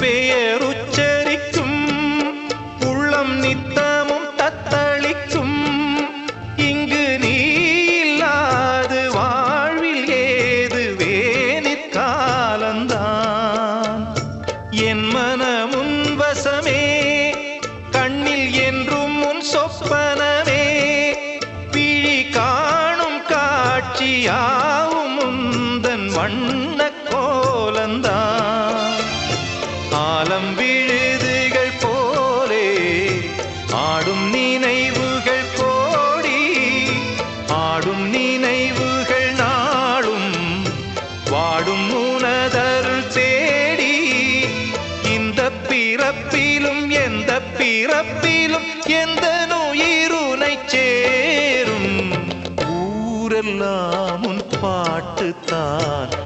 பெயர் உள்ளம் நித்தமும் தத்தளிக்கும். இங்கு நீ இல்லாது வாழ்வில் ஏது வேணிக்காலந்தான் என் மனமுன் வசமே கண்ணில் என்றும் முன் சொப்பனமே. விழி காணும் காட்சியாவும் முந்தன் வண்ண ஆலம் விழுதுகள் போலே ஆடும் நினைவுகள் கோடி ஆடும் நினைவுகள் நாளும் வாடும் உனதருள் தேடி இந்த பிறப்பிலும் எந்த பிறப்பிலும் எந்த நோயிருனை சேரும். ஊரெல்லாம் உன் பாட்டுத்தான்